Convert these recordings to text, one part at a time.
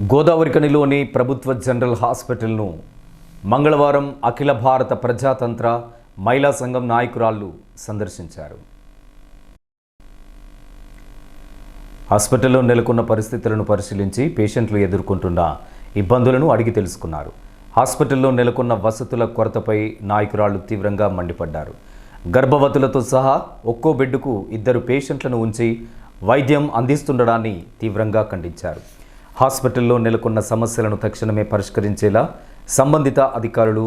గోదావరికనిలోని ప్రభుత్వ జనరల్ హాస్పిటల్ను మంగళవారం అఖిల భారత ప్రజాతంత్ర మహిళా సంఘం నాయకురాళ్ళు సందర్శించారు. హాస్పిటల్లో నెలకొన్న పరిస్థితులను పరిశీలించి పేషెంట్లు ఎదుర్కొంటున్న ఇబ్బందులను అడిగి తెలుసుకున్నారు. హాస్పిటల్లో నెలకొన్న వసతుల కొరతపై నాయకురాళ్ళు తీవ్రంగా మండిపడ్డారు. గర్భవతులతో సహా ఒక్కో బెడ్డుకు ఇద్దరు పేషెంట్లను ఉంచి వైద్యం అందిస్తుండడాన్ని తీవ్రంగా ఖండించారు. హాస్పిటల్లో నెలకొన్న సమస్యలను తక్షణమే పరిష్కరించేలా సంబంధిత అధికారులు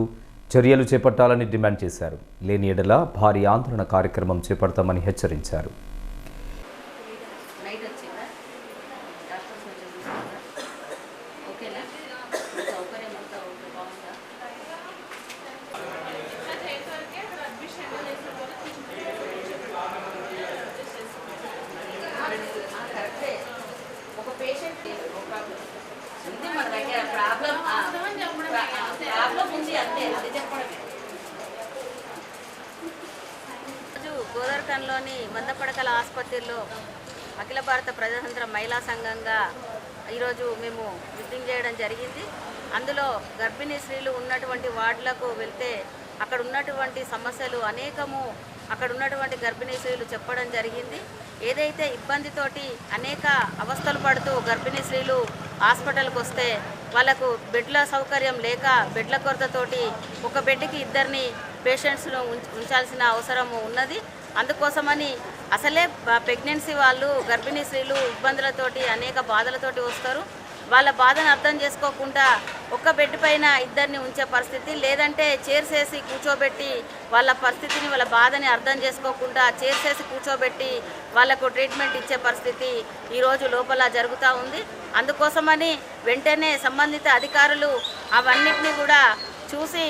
చర్యలు చేపట్టాలని డిమాండ్ చేశారు. లేని ఎడల భారీ ఆందోళన కార్యక్రమం చేపడతామని హెచ్చరించారు. గోదర్కంలోని మందపడకల ఆసుపత్రిలో అఖిల భారత ప్రజాతంత్ర మహిళా సంఘంగా ఈరోజు మేము విజిటింగ్ చేయడం జరిగింది. అందులో గర్భిణీ స్త్రీలు ఉన్నటువంటి వార్డులకు వెళ్తే అక్కడ ఉన్నటువంటి సమస్యలు అనేకము అక్కడ ఉన్నటువంటి గర్భిణీ స్త్రీలు చెప్పడం జరిగింది. ఏదైతే ఇబ్బందితోటి అనేక అవస్థలు పడుతూ గర్భిణీ స్త్రీలు హాస్పిటల్కి వస్తే వాళ్ళకు బెడ్ల సౌకర్యం లేక బెడ్ల కొరతతోటి ఒక బెడ్కి ఇద్దరిని పేషెంట్స్ను ఉంచాల్సిన అవసరం ఉన్నది. అందుకోసమని అసలే ప్రెగ్నెన్సీ వాళ్ళు గర్భిణీ స్త్రీలు ఇబ్బందులతోటి అనేక బాధలతోటి వస్తారు. వాళ్ళ బాధను అర్థం చేసుకోకుండా ఒక్క బెడ్ పైన ఇద్దరిని ఉంచే పరిస్థితి లేదంటే చైర్స్ వేసి కూర్చోబెట్టి వాళ్ళ పరిస్థితిని వాళ్ళ బాధని అర్థం చేసుకోకుండా చైర్స్ వేసి కూర్చోబెట్టి వాళ్ళకు ట్రీట్మెంట్ ఇచ్చే పరిస్థితి ఈరోజు లోపల జరుగుతూ ఉంది. అందుకోసమని వెంటనే సంబంధిత అధికారులు అవన్నిటిని కూడా చూసి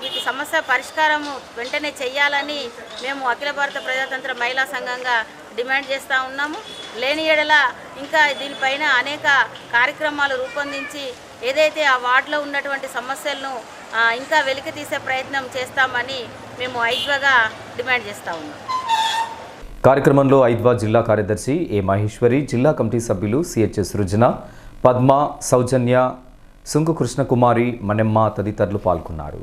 వీటి సమస్య పరిష్కారము వెంటనే చెయ్యాలని మేము అఖిల భారత ప్రజాతంత్ర మహిళా సంఘంగా డిమాండ్ చేస్తూ ఉన్నాము. లేని ఎడల ఇంకా దీనిపైన అనేక కార్యక్రమాలు రూపొందించి ఏదైతే ఆ వార్డులో ఉన్నటువంటి సమస్యలను ఇంకా వెలికి తీసే ప్రయత్నం చేస్తామని మేము ఐద్వగా డిమాండ్ చేస్తూ ఉన్నాం. కార్యక్రమంలో ఐద్వా జిల్లా కార్యదర్శి ఏ మహేశ్వరి జిల్లా కమిటీ సభ్యులు సిహెచ్ఎస్ సృజన పద్మ సౌజన్య సుంకు కృష్ణకుమారి మనెమ్మ తదితరులు పాల్గొన్నారు.